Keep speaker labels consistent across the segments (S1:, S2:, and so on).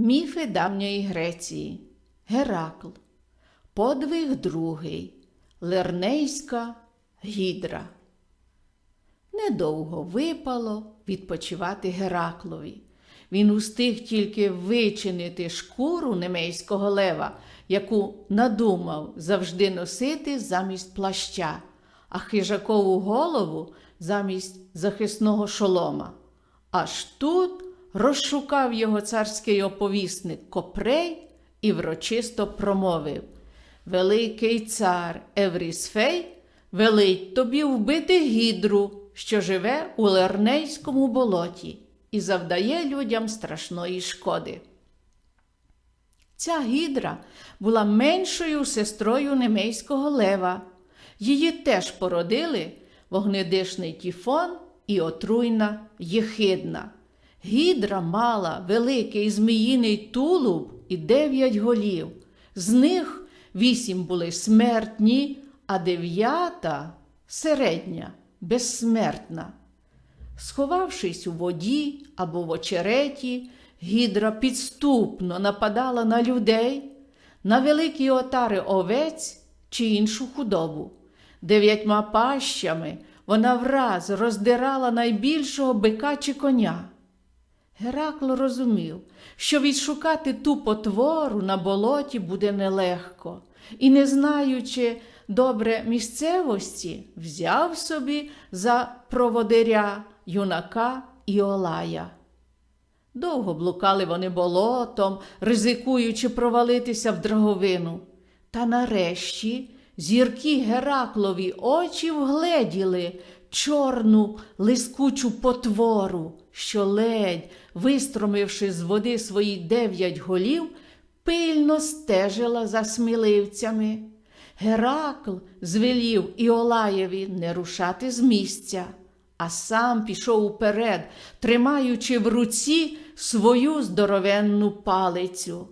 S1: Міфи давньої Греції. Геракл. Подвиг другий. Лернейська гідра. Недовго випало відпочивати Гераклові. Він устиг тільки вичинити шкуру немейського лева, яку надумав завжди носити замість плаща, а хижакову голову замість захисного шолома. Аж тут розшукав його царський оповісник Копрей і врочисто промовив Великий цар Еврісфей велить тобі вбити гідру, що живе у Лернейському болоті і завдає людям страшної шкоди. Ця гідра була меншою сестрою немейського лева. Її теж породили вогнедишний тіфон і отруйна єхидна. Гідра мала великий зміїний тулуб і дев'ять голів. З них вісім були смертні, а дев'ята середня, безсмертна. Сховавшись у воді або в очереті, гідра підступно нападала на людей, на великі отари овець чи іншу худобу. Дев'ятьма пащами вона враз роздирала найбільшого бика чи коня. Геракл розумів, що відшукати ту потвору на болоті буде нелегко, і, не знаючи добре місцевості, взяв собі за проводиря юнака Іолая. Довго блукали вони болотом, ризикуючи провалитися в драговину. Та нарешті зіркі Гераклові очі вгледіли чорну лискучу потвору, що ледь, вистромивши з води свої дев'ять голів, пильно стежила за сміливцями. Геракл звелів Іолаєві не рушати з місця, а сам пішов уперед, тримаючи в руці свою здоровенну палицю.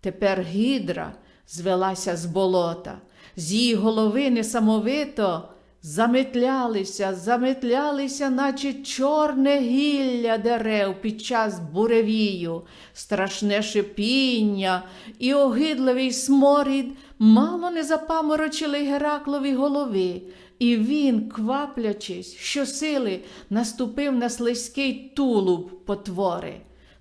S1: Тепер гідра звелася з болота, з її голови несамовито заметлялися, заметлялися, наче чорне гілля дерев під час буревію, страшне шипіння і огидливий сморід мало не запаморочили Гераклові голови, і він, кваплячись, щосили наступив на слизький тулуб потвори.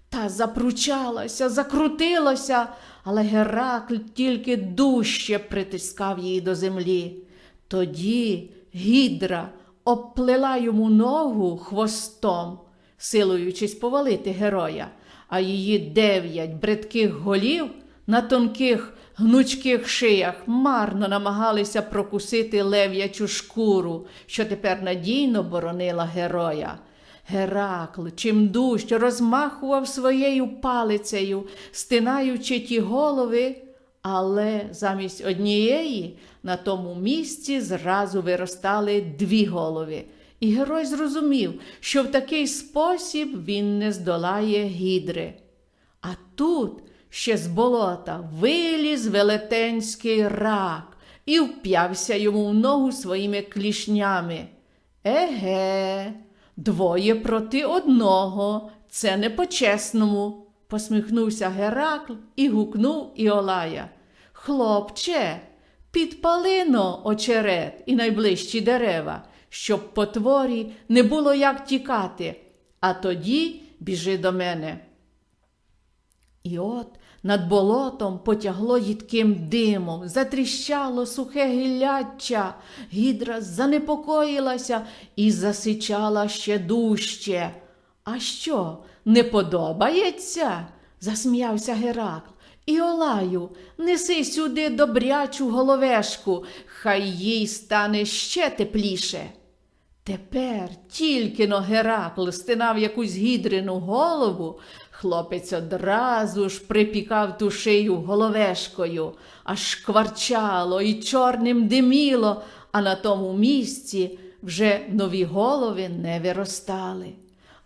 S1: Та запручалася, закрутилася, але Геракл тільки дужче притискав її до землі. Тоді гідра обплела йому ногу хвостом, силуючись повалити героя, а її дев'ять бридких голів на тонких гнучких шиях марно намагалися прокусити лев'ячу шкуру, що тепер надійно боронила героя. Геракл чим дужче розмахував своєю палицею, стинаючи ті голови, але замість однієї на тому місці зразу виростали дві голови. І герой зрозумів, що в такий спосіб він не здолає гідри. А тут ще з болота виліз велетенський рак і вп'явся йому в ногу своїми клішнями. Еге, двоє проти одного, це не по-чесному, посміхнувся Геракл і гукнув Іолая. Хлопче, підпалино очерет і найближчі дерева, щоб потворі не було як тікати, а тоді біжи до мене. І от над болотом потягло їдким димом, затріщало сухе гілляча, гідра занепокоїлася і засичала ще дужче. А що, не подобається? засміявся Геракл. Іолаю, неси сюди добрячу головешку, хай їй стане ще тепліше. Тепер тільки но Геракл стинав якусь гідрину голову, хлопець одразу ж припікав ту шию головешкою, аж шкварчало і чорним диміло, а на тому місці вже нові голови не виростали.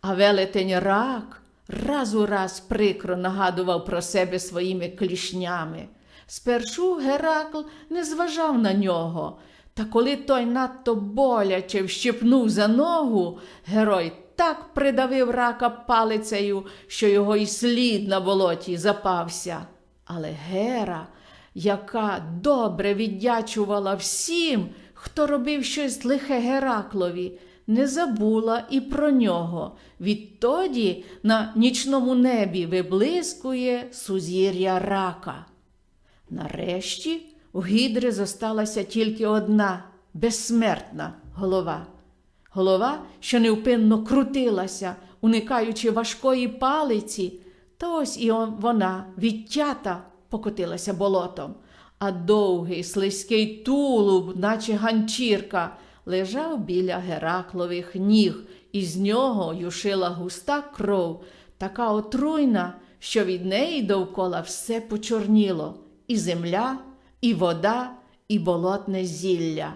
S1: А велетень рак раз у раз прикро нагадував про себе своїми клішнями. Спершу Геракл не зважав на нього, та коли той надто боляче вщипнув за ногу, герой так придавив рака палицею, що його і слід на болоті запався. Але Гера, яка добре віддячувала всім, хто робив щось лихе Гераклові, не забула і про нього. Відтоді на нічному небі виблискує сузір'я рака. Нарешті у гідри зосталася тільки одна безсмертна голова. Голова, що невпинно крутилася, уникаючи важкої палиці, та ось і вона, відтята, покотилася болотом, а довгий слизький тулуб, наче ганчірка, лежав біля Гераклових ніг, і з нього юшила густа кров, така отруйна, що від неї довкола все почорніло і земля, і вода, і болотне зілля.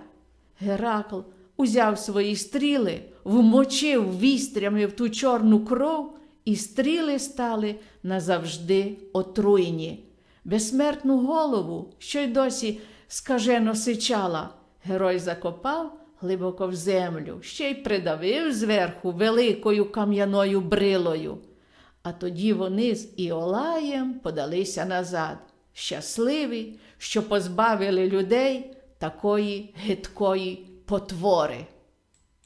S1: Геракл узяв свої стріли, вмочив вістрями в ту чорну кров, і стріли стали назавжди отруйні. Безсмертну голову, що й досі скажено сичала, герой закопав глибоко в землю, ще й придавив зверху великою кам'яною брилою. А тоді вони з Іолаєм подалися назад, щасливі, що позбавили людей такої гидкої потвори.